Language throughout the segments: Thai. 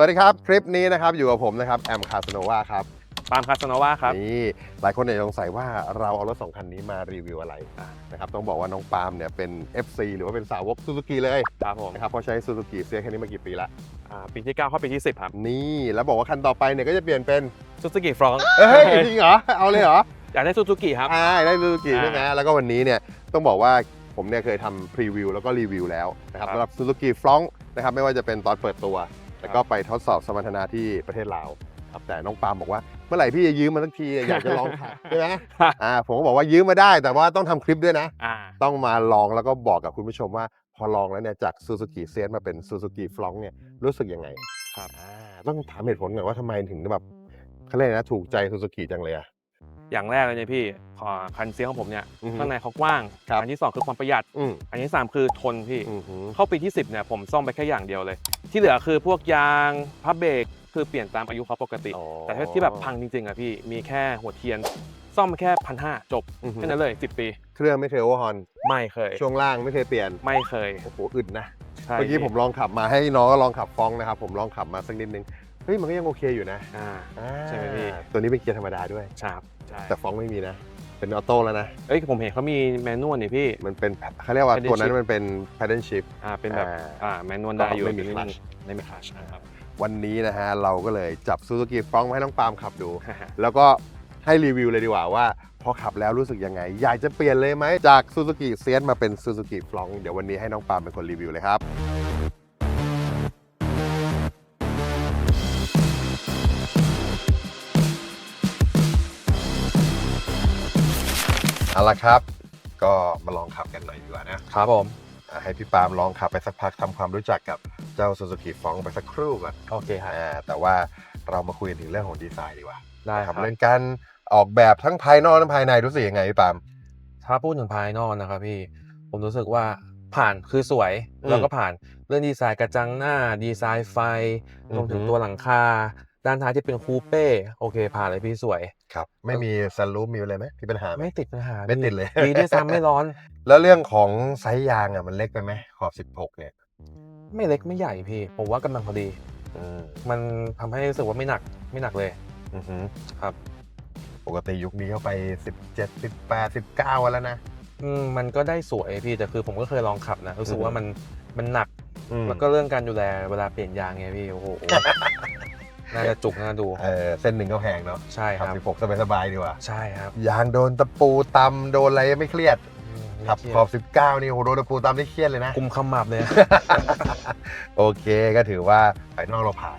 วัสดีครับ คลิปนี้นะครับอยู่กับผมนะครับแอมคาสโนวาครับปาล์มคาสโนวาครับนี่หลายคนเนี่ยสงสัยว่าเราเอารถสองคันนี้มารีวิวอะไรนะครับต้องบอกว่าน้องปาล์มเนี่ยเป็น FC หรือว่าเป็นสาวกซูซูกิเลยครับผมนะครับเพราะใช้ซูซูกิเซียคันนี้มากี่ปีละอ่าปีที่ 9 เข้าปีที่ 10 ครับ นี่แล้วบอกว่าคันต่อไปเนี่ยก็จะเปลี่ยนเป็นซูซูกิฟรองเฮ้ยจริงเหรอเอาเลยเหรออยากได้ซูซูกิครับอ่าได้ซูซูกิอ่าใช่ไหมแล้วก็วันนี้เนี่ยต้องบอกว่าผมเนี่ยเคยทำพรีวิวแล้วก็รีวิวแล้วนะครับครับสำหรับซูซูกิฟรองนะครับไม่ว่าจะเป็นตอนเปิดตัว แล้วก็ไปทดสอบสมรรถนะที่ประเทศลาวครับแต่น้องปาล์มบอกว่า เมื่อไหร่พี่จะยืมมาสักทีอยากจะลองขับใช่ไหมอ่าผมก็บอกว่ายืมมาได้ แต่ว่าต้องทำคลิปด้วยนะอ่าต้องมาลองแล้วก็บอกกับคุณผู้ชมว่า พอลองแล้วเนี่ยจากซูซูกิเซียนมาเป็นซูซูกิฟลองเนี่ยรู้สึกยังไงครับอ่าต้องถามเหตุผลก่อนว่าทำไมถึงแบบเขาเรียกอะไรนะถูกใจซูซูกิจังเลยอะ อย่างแรกเลยเนี่ยพี่ขอคันเซียของผมเนี่ยอือฮึข้างในเขากว้าง ครับ อันที่2คือความประหยัด อืมอันที่3คือทนพี่ อือหือเข้าปีที่ 10เนี่ยผมซ่อมไปแค่อย่างเดียวเลย ที่เหลือคือพวกยางพับเบรกคือเปลี่ยนตามอายุเขาปกติ อ๋อแต่ถ้าที่แบบพังจริงๆอะพี่มีแค่หัวเทียน ซ่อมไปแค่พันห้าจบอือหือแค่นั้นเลย 10 ปี เครื่องไม่เคยโอเวอร์ฮอนไม่เคย ช่วงล่างไม่เคยเปลี่ยนไม่เคยโอ้โหอึดนะ ใช่เมื่อกี้พี่ผมลองขับมาให้น้องก็ลองขับฟองนะครับ ผมลองขับมาสักนิดนึง เฮ้ย มันก็ยังโอเคอยู่นะอ่า อ่าใช่ไหมพี่ ตัวนี้เป็นเกียร์ธรรมดาด้วยใช่ครับ ใช่ แต่ฟองไม่มีนะ เป็นออโต้แล้วนะ เอ้ยผมเห็นเขามีแมนนวลนี่พี่ มันเป็นเขาเรียกว่า Paddle ตัวนั้น shift มันเป็น paddle shift อ่าเป็นแบบอ่า อ่าแมนนวลได้อยู่ไม่มีนิดนึง clutch ไม่มีคลัชนะครับวันนี้นะฮะ เราก็เลยจับซูซูกิฟองมาให้น้องปาล์มขับดู แล้วก็ให้รีวิวเลยดีกว่าว่า พอขับแล้วรู้สึกยังไง อยากจะเปลี่ยนเลยไหมจากซูซูกิเซียนมาเป็นซูซูกิฟลองเดี๋ยววันนี้ให้น้องปาล์มเป็นคนรีวิวเลยครับ ละครับ ก็มาลองขับกันหน่อยดีกว่านะครับผมอะให้พี่ปาล์มลองขับไปสักพักทำความรู้จักกับเจ้าซูซูกิฟองไปสักครู่ก่อนโอเคครับอ่าแต่ว่าเรามาคุยกันถึงเรื่องของดีไซน์ดีกว่าได้นะครับเรื่องการออกแบบทั้งภายนอกและภายในรู้สึกยังไงพี่ปาล์ม ถ้าพูดถึงภายนอกนะครับพี่ผมรู้สึกว่าผ่านคือสวยอืมแล้วก็ผ่านเรื่องดีไซน์กระจังหน้าดีไซน์ไฟอือฮึรวมถึงตัวหลังคา ด้านท้ายที่เป็นคูเป้โอเคผ่านเลยพี่สวย ครับ ไม่มีซันรูฟมีอะไรไหมมีปัญหาไหมไม่ติดปัญหาไม่ติดเลยดีด้วยซ้ำไม่ร้อน แล้วเรื่องของไซส์ยางอะมันเล็กไปไหมขอบ 16 เนี่ย ไม่เล็กไม่ใหญ่พี่ผมว่ากำลังพอดีอืมมันทำให้รู้สึกว่าไม่หนักไม่หนักเลยอือหือครับ ปกติยุคนี้เข้าไป 17 18 19วันแล้วนะอืมมันก็ได้สวยพี่แต่คือผมก็เคยลองขับนะรู้สึกว่ามันมันหนักอืมแล้วก็เรื่องการดูแลเวลาเปลี่ยนยางไงพี่โอ้โห น่าจะจุกน่าดู เออเส้นหนึ่งก็แพงเนาะใช่คขัรับบ16สบายๆดีกว่า ใช่ครับยางโดนตะปูตำโดนอะไรไม่เครียดอืมขับไม่เครียดขอบ 19 นี่โหโดนตะปูตำได้เครียดเลยนะ กุมขมับเลย โอเคก็ถือว่าภายนอกเราผ่าน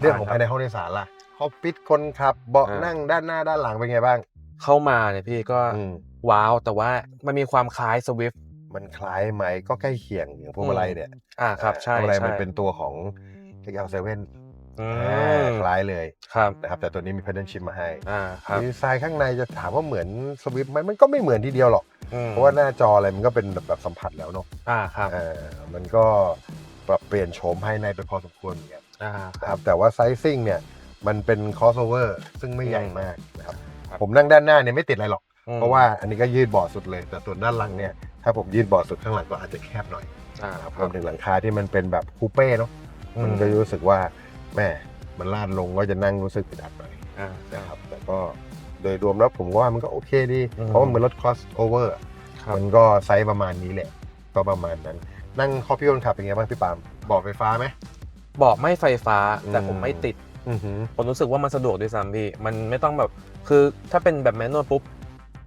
เรื่องของผ่านครับภายในห้องโดยสารล่ะคอกปิดคนขับเบาะอ่านั่ นั่งด้านหน้าด้านหลังเป็นไงบ้างเข้ามาเนี่ยพี่ก็อืมว้าวแต่ว่ามันมีความคล้ายสวิฟต์มันคล้ายไหมก็ใกล้เคียงอย่างพวงมาลัยเนี่ยอ่าครับ ใช่พวงมาลัยใช่มันเป็นตัวของ XL7 อือ่ามคล้ายเลยครับนะครับแต่ตัวนี้มี paddle shift มาให้อ่าครับดีไซน์ข้างในจะถามว่าเหมือนสวิฟไหมมันก็ไม่เหมือนทีเดียวหรอกอืมเพราะว่าหน้าจออะไรมันก็เป็นแบบแบบสัมผัสแล้วเนาะอ่าครับเออมันก็ปรับเปลี่ยนโฉมภายในไปพอสมควรเหมือนกันอ่าคนะครัรับบแต่ว่าไซซิ่งเนี่ยมันเป็น crossover ซึ่งไม่ใหญ่อืมมากนะครับครับผมนั่งด้านหน้าเนี่ยไม่ติดอะไรหรอกอืมเพราะว่าอันนี้ก็ยืดเบาะสุดเลย แต่ส่วนด้านหลังเนี่ยถ้าผมยืดเบาะสุดข้างหลังก็อาจจะแคบหน่อยอ่านะครับครรัวบมถึงหลังคาที่มันเป็นแบบคูเป้เนาะอืมันก็รู้สึกว่า แม่มันลาดลงก็จะนั่งรู้สึกอึดอัดหน่อยอ่านะครับแต่ก็โดยรวมแล้วผมว่ามันก็โอเคดีอืมเพราะมันเหมือนรถ crossover ครับมันก็ไซส์ประมาณนี้แหละ ก็ประมาณนั้น นั่งคอพี่คนขับเป็นไงบ้างพี่ปาล์มเบอกไฟฟ้าไหมเบอกไม่ไฟฟ้าแต่อืมผมไม่ติดอือหือผมรู้สึกว่ามันสะดวกด้วยซ้ำพี่ มันไม่ต้องแบบคือถ้าเป็นแบบแมนนวลปุ๊บ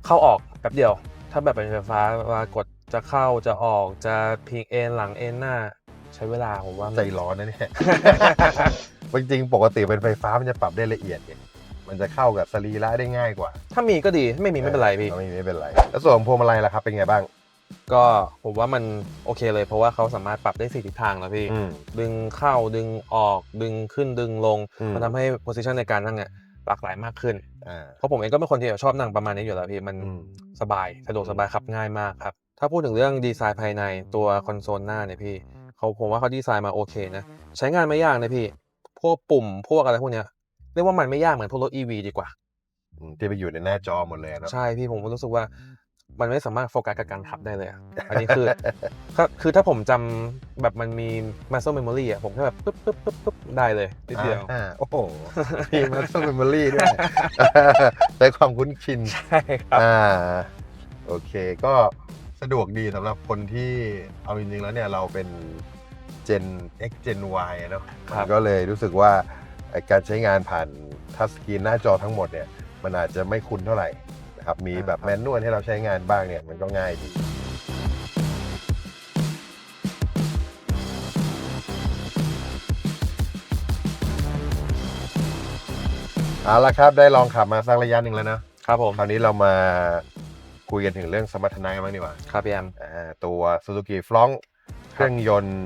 เข้าออกแป๊บเดียว ถ้าแบบเป็นไฟฟ้าเวลากดจะเข้าจะออกจะพลิกเอนหลังเอนหน้า ใช้เวลาผมว่าใจร้อนนะเนี่ย จริงๆปกติเป็นไฟฟ้ามันจะปรับได้ละเอียดไงมันจะเข้ากับสรีระได้ง่ายกว่า ถ้ามีก็ดีถ้าไม่มีไม่เป็นไรพี่ไม่มีไม่เป็นไร แล้วส่วนของพวงมาลัยล่ะครับเป็นไงบ้าง ก็ผมว่ามันโอเคเลยเพราะว่าเขาสามารถปรับได้สี่ทิศทางแล้วพี่ อืม ดึงเข้าดึงออกดึงขึ้นดึงลง อืม มันทำให้โพสิชันในการนั่งเนี่ยหลากหลายมากขึ้น อ่าเพราะผมเองก็เป็นคนที่ชอบนั่งประมาณนี้อยู่แล้วพี่มันอืม สบายสะดวกสบายขับง่ายมากครับ ถ้าพูดถึงเรื่องดีไซน์ภายในตัวคอนโซลหน้าเนี่ยพี่ เขาผมว่าเขาดีไซน์มาโอเคนะ ใช้งานไม่ยากนะพี่ พวกปุ่มพวกอะไรพวกเนี้ยเรียกว่ามันไม่ยากเหมือนพวกรถ EV ดีกว่าอืมที่ไปอยู่ในหน้าจอหมดเลยอะเนาะใช่พี่ผมก็รู้สึกว่ามันไม่สามารถโฟกัสกับการขับได้เลยอะอันนี้คือก็คือถ้าผมจำแบบมันมี muscle memory อะ ผมแค่แบบปึ๊บปึ๊บปึ๊บปึ๊บได้เลยนิดเดียวอ่าโอ้โห มีมัสเตอร์เมมโมรี่ด้วยใช้ความคุ้นชิน ใช่ครับ อ่า โอเค ก็ สะดวกดีสำหรับคนที่เอาจริงๆแล้วเนี่ยเราเป็น Gen X Gen Y อะเนาะครัมับนก็เลยรู้สึกว่าไอ้การใช้งานผ่านทัชสกรีนหน้าจอทั้งหมดเนี่ยมันอาจจะไม่คุ้นเท่าไหร่นะครับมีแบบแมนนวลให้เราใช้งานบ้างเนี่ยมันก็ง่ายดี เอาละครับได้ลองขับมาสักระยะหนึ่งแล้วเนอะครับผม คราวนี้เรามา คุยกันถึงเรื่องสมรรถนะกันบ้างดีกว่าครับพี่แอมอ่าตัว Suzuki f r o n t เครื่องยนต์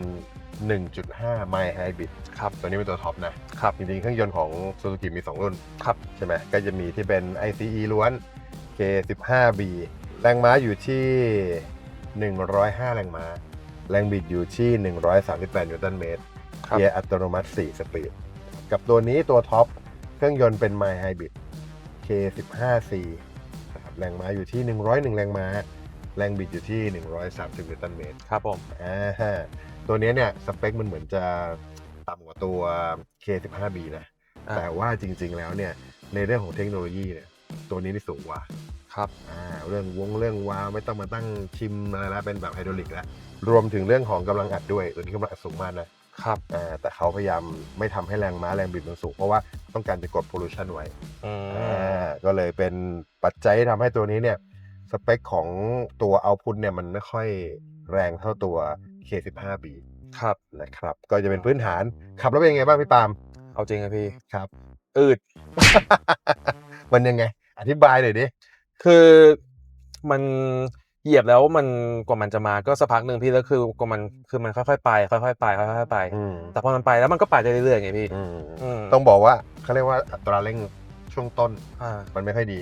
1.5 My Hybrid ครับตัวนี้เป็นตัวท็อปนะครับ จริงๆ เครื่องยนต์ของ Suzuki มี 2 รุ่น ครับ ใช่ไหมก็จะมีที่เป็น ICE ล้วน K15B แรงม้าอยู่ที่ 105 แรงม้า แรงบิดอยู่ที่ 138 นิวตันเมตรครับเกียร์อัตโนมัติ 4 สปีด กับตัวนี้ตัวท็อป เครื่องยนต์เป็น My Hybrid K15C นะครับ แรงม้าอยู่ที่ 101 แรงม้า แรงบิดอยู่ที่ 130นิวตันเมตรครับผมอ่าฮะตัวเนี้ยเนี่ยสเปคมันเหมือนจะต่ำกว่าตัว K15B นะอ่าแต่ว่าจริงๆแล้วเนี่ย ในเรื่องของเทคโนโลยีเนี่ยตัวนี้นี่สูงกว่าครับอ่าเรื่องวงเรื่องวาล์วไม่ต้องมาตั้งชิมอะไรแล้วเป็นแบบไฮดรอลิกแล้วรวมถึงเรื่องของกำลังอัดด้วยตัวนี้กำลังอัดสูงมากนะ ครับอ่าแต่เขาพยายามไม่ทำให้แรงม้าแรงบิดมันสูง เพราะว่าต้องการจะกด pollution ไว้อืมอ่าก็เลยเป็นปัจจัยที่ทำให้ตัวนี้เนี่ยสเปคของตัวเอาพุ t เนี่ยมันไม่ค่อยแรงเท่าตัว K15B ครับนะครับก็จะเป็นพื้นฐานขับแล้วเป็นยังไงบ้างพี่ปาล์ม เอาจริงอะพี่ครับ อืด มันยังไง อธิบายหน่อยดิ คือมัน เหยียบแล้วมันกว่ามันจะมาก็สักพักหนึ่งพี่แล้วคือกว่ามันคือมันค่อยๆไปค่อยๆไปค่อยๆไป อืมแต่พอมันไปแล้วมันก็ไปได้เรื่อยๆไงพี่อืมอืมต้องบอกว่าเขาเรียกว่าอัตราเร่งช่วงต้นอ่า มันไม่ค่อยดี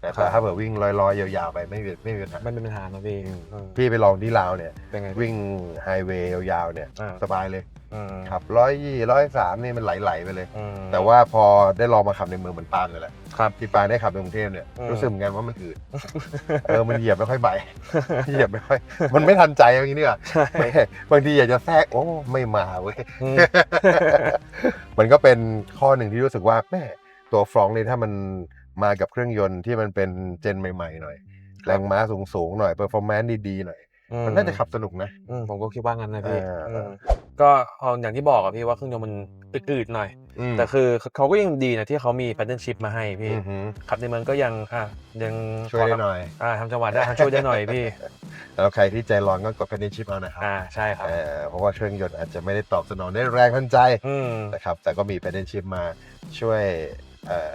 แต่ครับ ถ้าเผื่อวิ่งลอยๆยาวๆไปไม่มีไม่มีปัญหาไม่เป็นปัญหานะพี่อืมอืมพี่ไปลองที่ลาวเนี่ย เป็นไงพี่วิ่งไฮเวย์ยาวๆเนี่ยอ่าสบายเลย อืมขับร้อยยี่ร้อยสามนี่มันไหลๆไปเลย อืม แต่ว่าพอได้ลองมาขับในเมืองเหมือนปาล์มเลยแหละครับที่ปาล์มได้ขับในกรุงเทพเนี่ยอืม รู้สึกเหมือนกันว่ามันอืดเออมันเหยียบไม่ค่อยไป เหยียบไม่ค่อย มันไม่ทันใจอย่างนี้นี่หว่าใช่บางทีอยากจะแทรกโอ้ไม่มาเว้ย อืม มันก็เป็นข้อหนึ่งที่รู้สึกว่าแม่ตัวฟรองก์นี่ถ้ามันมากับเครื่องยนต์ที่มันเป็นเจนใหม่ๆหน่อย แรงม้าสูงๆหน่อยเปอร์ฟอร์แมนซ์ดีๆหน่อย มันน่าจะขับสนุกนะ อืมผมก็คิดว่างั้นนะพี่อ่าอื ม ก็เอาอย่างที่บอกอะพี่ว่าเครื่องยนต์มันอืดๆหน่อยอืมแต่คือเขาก็ยังดีนะที่เขามี paddle shift มาให้พี่ อือหือขับในเมืองก็ยังอะยังช่วยได้หน่อย อ่าทำจังหวะได้ทำช่วยได้หน่อยพี่ แล้วใครที่ใจร้อนก็กดแพนเนชิพเอานะครับอ่าใช่ครับ เออเพราะว่าเครื่องยนต์อาจจะไม่ได้ตอบสนองได้แรงทันใจอืม นะครับ แต่ก็มีแพนเนชิพมาช่วยเอ่อ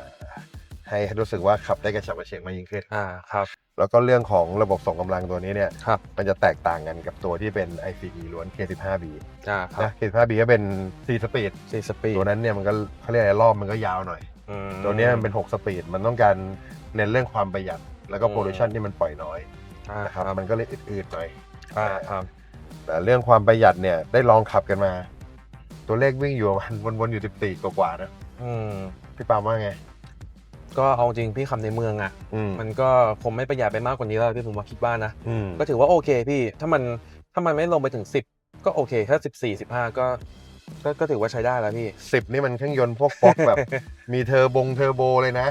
ให้รู้สึกว่าขับได้กระฉับกระเฉงมากยิ่งขึ้น อ่าครับ แล้วก็เรื่องของระบบส่งกำลังตัวนี้เนี่ยครับมันจะแตกต่างกันกับตัวที่เป็น ICE ล้วน K15B อ่าครันะบ K15B ก็เป็น 4 สปีดสี่สปีดตัวนั้นเนี่ยมันก็เขาเรียกอะไรรอบมันก็ยาวหน่อย อืม ตัวเนี้ยมันเป็น 6 สปีดมันต้องการเน้นเรื่องความประหยัด แล้วก็อืมโพลูชันที่มันปล่อยน้อยอ่านะคครัรับบมันก็เลยอืดๆหน่อย อ่าครับ แต่เรื่องความประหยัดเนี่ยได้ลองขับกันมา ตัวเลขวิ่งอยู่ประมาณวนๆอยู่ 14 กว่าๆนะอืมพี่ปาล์มว่าไง ก็เอาจริงพี่ขับในเมืองอะ อืมมันก็คงไม่ประหยัดไปมากกว่านี้แล้วพี่ผมว่าคิดว่านะ อืมก็ถือว่าโอเคพี่ ถ้ามันถ้ามันไม่ลงไปถึงสิบก็โอเคถ้าสิบสี่สิบห้าก็ก็ก็ถือว่าใช้ได้แล้วพี่ สิบนี่มันเครื่องยนต์พวกฟอกแบบ มีเทอร์บงเทอร์โบเลยนะ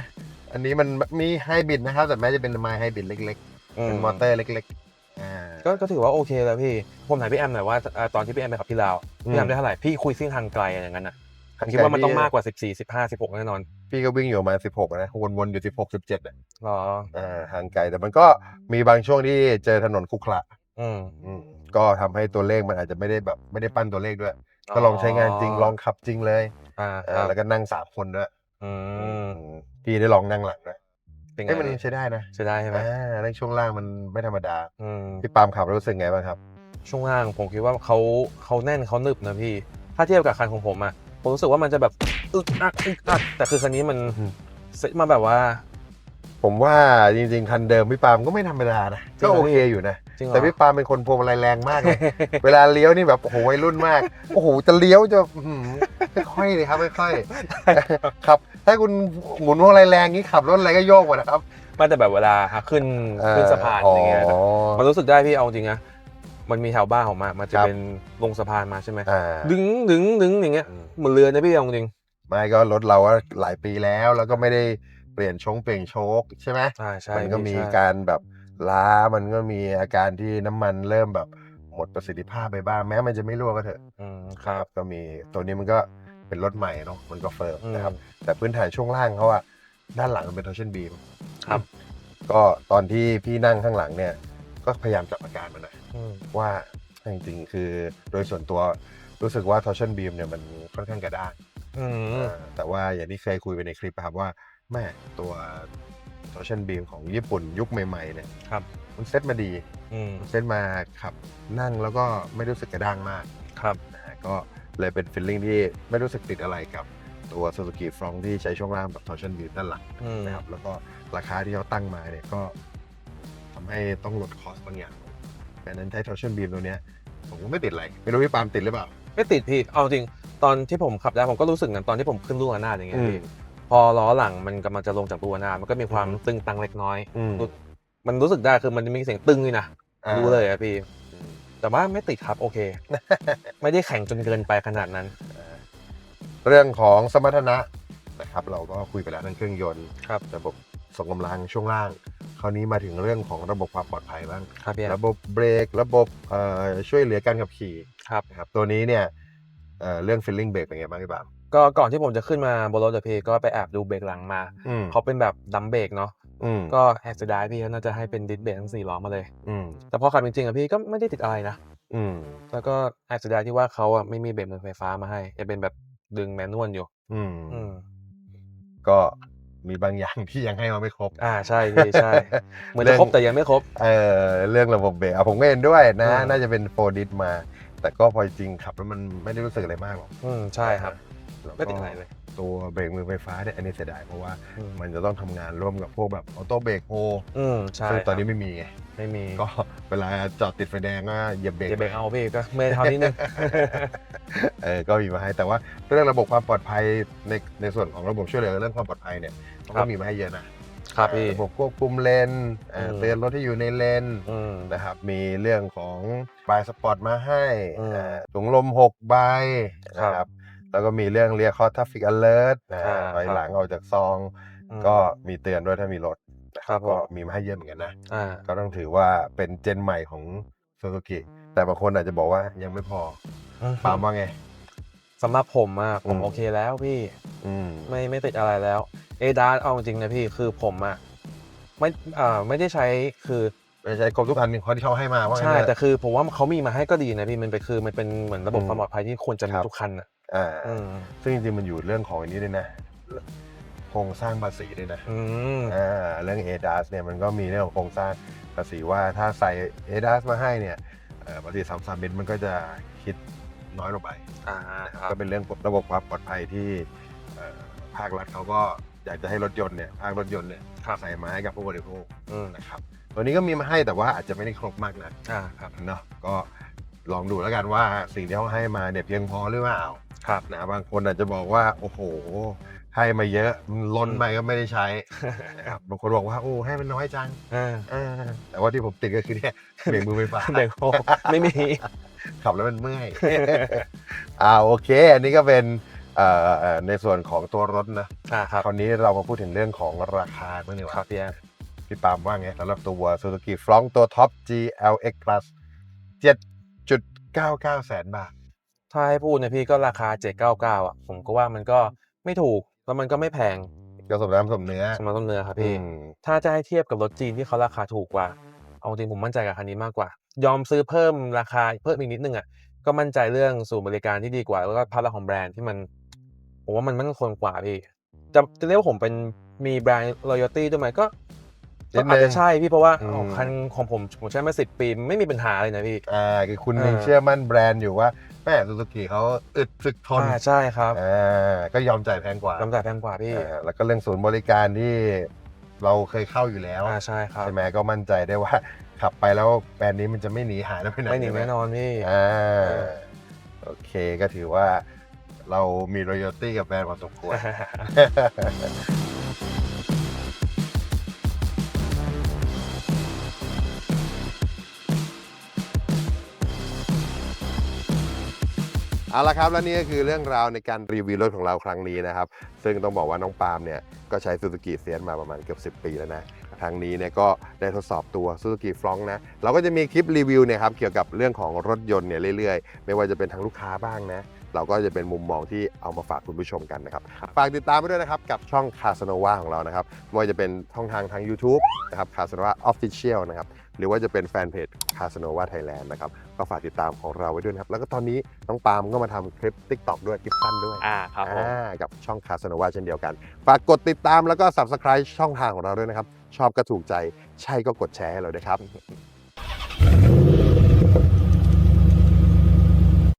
อันนี้มันมีไฮบริดนะครับ แต่แม้จะเป็นไมล์ไฮบริดเล็กๆ เป็นมอเตอร์เล็กๆอ่า ก็ก็ถือว่าโอเคแล้วพี่ ผมถามพี่แอมหน่อยว่าอ่าตอนที่พี่แอมไปขับที่ลาวอืม พี่แอมได้เท่าไหร่พี่คุยเส้นทางไกลอะไรอย่างนั้นอะผมคิดว่ามันต้องมากกว่า 14 15 16แน่นอน พี่ก็วิ่งอยู่ประมาณ16นะวนๆอยู่16 17อะหรออ่าห่างไกลแต่มันก็มีบางช่วงที่เจอถนนขรุขระอืมอืมก็ทำให้ตัวเลขมันอาจจะไม่ได้แบบไม่ได้ปั้นตัวเลขด้วย ก็ลองใช้งานจริงลองขับจริงเลยอ่าคอ่ารับแล้วก็นั่งสามคนด้วยอืมอืมพี่ได้ลองนั่งหลังด้วยเป็นไงเอ้ยมันพี่ใช้ได้นะใช้ได้ใช่ไหมอ่าในช่วงล่างมันไม่ธรรมดาอืม พี่ปาล์มขับแล้วรู้สึกไงบ้างครับ ช่วงล่างผมคิดว่าเขาเขาแน่นเขาหนึบนะพี่ ถ้าเทียบกับคันของผมอะผมรู้สึกว่ามันจะแบบ อึกอักอึกอักแต่คือคันนี้มันเซ็ตมาแบบว่า ผมว่าจริงๆ คันเดิมพี่ปาล์มก็ไม่ธรรมดานะ จริงก็เหรอ โอเคอยู่นะ จริงเหรอแต่พี่ปาล์มเป็นคนพวงมาลัยแรงมากเลย เวลาเลี้ยวนี่แบบโอ้โหวัยรุ่นมาก โอ้โหจะเลี้ยวจะอื้อหือค่อยๆเลยครับค่อยๆครับถ้าคุณหมุนพวงมาลัยแรงนี้ขับรถอะไรก็โยกหมดนะครับไมาแต่แบบเวลาขึ้นขึ้นสะพานอะไรเงี้ยมันรู้สึกได้พี่เอาจริงนะมันมีแถวบ้านของมามันจะเป็นลงสะพานมาใช่ไหมอ่าดึงดึงดึงอย่างเงี้ยเหมือนเรือนะพี่เอาจริง ไม่ก็รถเราว่าหลายปีแล้ว แล้วก็ไม่ได้เปลี่ยนชงเปลี่ยนโชคใช่ไหมใช่ใช่มันก็มีใช่การแบบล้ามันก็มีอาการที่น้ำมันเริ่มแบบหมดประสิทธิภาพไปบ้างแม้มันจะไม่รั่วก็เถอะอืมครับ ก็มีตัวนี้มันก็เป็นรถใหม่เนาะมันก็เฟิร์มอืมนะครับ แต่พื้นฐานช่วงล่างเขาอะด้านหลังมันเป็นทอร์ชันบีมครับ ก็ตอนที่พี่นั่งข้างหลังเนี่ย ก็พยายามจับอาการมันนะอืมว่าจริงๆคือโดยส่วนตัวรู้สึกว่าทอร์ชันบีมเนี่ยมันค่อนข้างกระด้าง อืมอ่าแต่ว่าอย่างที่เคยคุยไปในคลิปอะครับว่าแม่ตัวทอร์ชันบีมของญี่ปุ่นยุคใหม่ๆเนี่ยครับ มันเซ็ตมาดีอืมเซ็ตมาขับนั่งแล้วก็ไม่รู้สึกกระด้างมากครับ นะฮะก็เลยเป็นฟีลลิ่งที่ไม่รู้สึกติดอะไรกับตัว Suzuki f r o n t ที่ใช้ช่วงล่างแบบ torsion beam ด้านหลัง อืม นะครับแล้วก็ราคาที่เขาตั้งมาเนี่ยก็ทำให้ต้องลดคอสบางอย่างแต่นั้นใช้ torsion beam ตัวเนี้ยผมก็ไม่ติดอะไร ไม่รู้พี่ปาล์มติดหรือเปล่า ไม่ติดพี่ เอาจริง ตอนที่ผมขับได้ผมก็รู้สึกเหมือนตอนที่ผมขึ้นลูกระนาดอย่างเงี้ยอืมพี่พอล้อหลังมันกำลังจะลงจากลูกระนาดมันก็มีความตึงตังเล็กน้อยอืมรู้มันรู้สึกได้คือมันจะมีเสียงตึงเลยนะอ่ารู้เลยอะพี่อืมแต่ว่าไม่ติดครับโอเค ไม่ได้แข็งจนเกินไปขนาดนั้น เรื่องของสมรรถนะนะครับ เราก็คุยไปแล้วทั้งเครื่องยนต์ครับระบบส่งกำลังช่วงล่าง คราวนี้มาถึงเรื่องของระบบความปลอดภัยบ้างครับพี่ระบบเบรก ระบบเอ่อช่วยเหลือการขับขี่ครับนะครับตัวนี้เนี่ย เอ่อเรื่อง feeling brake เป็นไงบ้างพี่บามก็ก่อนที่ผมจะขึ้นมาบนรถอะพี่ก็ไปแอบดูเบรกหลังมา อืมเขาเป็นแบบดัมเบรกเนาะอืมก็แอบเสียดายพี่เขาน่าจะให้เป็นดิสเบรกทั้งสี่ล้อมาเลย อืมแต่พอขับจริงๆอะพี่ก็ไม่ได้ติดอะไรนะ อืมแล้วก็แอบเสียดายที่ว่าเขาอะไม่มีเบรกมือไฟฟ้ามาให้ จะเป็นแบบดึงแมนนวลอยู่ อืมอืมก็มีบางอย่างที่ยังให้มาไม่ครบ อ่าใช่พี่ใช่ เหมือนจะครบแต่ยังไม่ครบ เออเรื่องระบบเบรกอะผมก็เห็นด้วยนะอืมน่าจะเป็นโฟดิสมา แต่ก็พอจริงขับแล้วมันไม่ได้รู้สึกอะไรมากหรอกอืมใช่ครับ แล้วก็ไม่ติดอะไรเลย ตัวเบรกมือไฟฟ้าเนี่ยอันนี้เสียดายเพราะว่าอืม มันจะต้องทำงานร่วมกับพวกแบบออโต้เบรกโฮอืมใช่ซึ่งตอนนี้ครับไม่มีไงไม่มีก็เวลาจอดติดไฟแดงก็เหยียบเบรก จะเบรกเอาพี่ก็เมื่อยเท่านิดนึง เออก็มีมาให้แต่ว่าเรื่องระบบความปลอดภัยในในส่วนของระบบช่วยเหลือเรื่องความปลอดภัยเนี่ยมันครัก็บ มีมาให้เยอะนะ ครับพี่ ระบบควบคุมเลนเอ่ออม เตือนรถที่อยู่ในเลนอืม นะครับ มีเรื่องของบายสปอร์ตมาให้อืมเอ่อถุงลม6ใบนะคครัรับบแล้วก็มีเรื่องเรียกคอทัฟฟิกอเลิร์ตนะอ่าถอยครับ หลังออกจากซองอืมก็มีเตือนด้วยถ้ามีรถนะครับผมก็มีมาให้เยอะเหมือนกันนะ อ่า ก็ต้องถือว่าเป็นเจนใหม่ของ Suzuki แต่บางคนอาจจะบอกว่ายังไม่พอปาล์มว่าไง สำหรับผมอะผอืมมโอเคแล้วพี่อืม ไม่ไม่ติดอะไรแล้ว เอดาเอาจริงนะพี่คือผมอะไม่อ่าไม่ได้ใช้คือไม่ใช่ครบทุกอันที่เขาที่เขาให้มาว่างั้นใช่เถอะแต่คือผมว่าเขามีมาให้ก็ดีนะพี่มันเป็นคือมันเป็นเหมือนระบบอืมความปลอดภัยที่ควรจะมีครับ ทุกคันอะอ่าอืมซึ่งจริงๆมันอยู่เรื่องของอันนี้ด้วยนะโครงสร้างภาษีด้วยนะอืมอ่าเรื่อง ADAS เนี่ยมันก็มีเรื่องของโครงสร้างภาษีว่าถ้าใส่ ADAS มาให้เนี่ยเอ่อภาษีสามสามเมตรมันก็จะคิดน้อยลงไป อ่านะครับก็เป็นเรื่องระบบความปลอดภัยที่เอ่อภาครัฐเขาก็ อยากจะให้รถยนต์เนี่ยภาครถยนต์เนี่ยครับใส่มาให้กับผู้บริโภคอืมนะครับตัวนี้ก็มีมาให้แต่ว่าอาจจะไม่ได้ครบมากนะอ่าครับเนาะก็ลองดูแล้วกันว่าสิ่งที่เขาให้มาเนี่ยเพียงพอหรือเปล่าครับนะบางคนอาจจะบอกว่าโอ้โห ให้มาเยอะมันล้นไปก็ไม่ได้ใช้นะครับบางคนบอกว่าโอ้ให้มันน้อยจังอ่าเออแต่ว่าที่ผมติดก็คือเนี่ยเบรกมือไฟฟ้าเด็กโฮไม่มีขับแล้วมันเมื่อยอ่าโอเค อันนี้ก็เป็นเอ่อเอ่อ ในส่วนของตัวรถนะอ่าครับคราวนี้เรามาพูดถึงเรื่องของราคาบ้างดีกครัว่าบพี่แอนพี่ปาล์มว่าไงสำหรับตัว Suzuki f r o n t ตัวท็อป GLX Plus 7.99 แสนบาท ถ้าให้พูดเนี่ยพี่ก็ราคา 799 อะ ผมก็ว่ามันก็ไม่ถูก แล้วมันก็ไม่แพงก็สมน้ำสมเนื้อสำหรับต้นเนื้อครับอืพี่มถ้าจะให้เทียบกับรถจีนที่เขาราคาถูกกว่า เอาจริงผมมั่นใจกับคันนี้มากกว่า ยอมซื้อเพิ่มราคาเพิ่มอีกนิดนึงอะ ก็มั่นใจเรื่องศูนย์บริการที่ดีกว่า แล้วก็ภาพลักษณ์ของแบรนด์ที่มัน ผมว่ามันมั่นคงกว่าพี่จะจะเรียกว่าผมเป็นมีแบรนด์ loyalty ด้วยไหมก็ก็อาจจะใช่พี่เพราะว่าอืมอ๋อคันของผมผมใช้มาสิบปีไม่มีปัญหาเลยนะพี่ อ่าคือคุณเออยังเชื่อมั่นแบรนด์อยู่ว่าแม่ซูซูกิเขาอึดซึกทนอ่าใช่ครับอ่าก็ยอมจ่ายแพงกว่าลำจ่ายแพงกว่าพี่อ่าแล้วก็เรื่องศูนย์บริการที่เราเคยเข้าอยู่แล้วอ่าใช่ครับ ใช่ไหมก็มั่นใจได้ว่า ขับไปแล้วแบรนด์นี้มันจะไม่หนีหายแล้วไปไหนไม่หนีใช่ แน่นอนพี่ อ่าเออโอเคก็ถือว่า เรามีรอยตี้กับแบรนด์พอสมควร เอาละครับ และนี่ก็คือเรื่องราวในการรีวิวรถของเราครั้งนี้นะครับ ซึ่งต้องบอกว่าน้องปาล์มเนี่ย ก็ใช้ซูซูกิเซียนมาประมาณเกือบ 10 ปีแล้วนะทางนี้เนี่ยก็ได้ทดสอบตัวซูซูกิฟลองนะ เราก็จะมีคลิปรีวิวเนี่ยครับเกี่ยวกับเรื่องของรถยนต์เนี่ยเรื่อยๆ ไม่ว่าจะเป็นทางลูกค้าบ้างนะ เราก็จะเป็นมุมมองที่เอามาฝากคุณผู้ชมกันนะครับ ฝากติดตามไปด้วยนะครับ กับช่อง c a s a n o v a ของเรานะครับไม่ว่าจะเป็นช่องทางทาง YouTube นะครับ c a s a n o v a Official นะครับหรือว่าจะเป็นแฟนเพจ c a s a n o v a Thailand นะครับก็ฝากติดตามของเราไว้ด้วยนะครับ แล้วก็ตอนนี้น้องปาล์มก็มาทำคลิป TikTok ด้วยคลิปสั้นด้วยอ่าครับผม อ่ากับช่อง c a s a n o v a เช่นเดียวกัน ฝากกดติดตามแล้วก็ Subscribe ช่องทางของเราด้วยนะครับ ชอบก็ถูกใจใช่ก็กดแชร์ให้เราด้วยครับ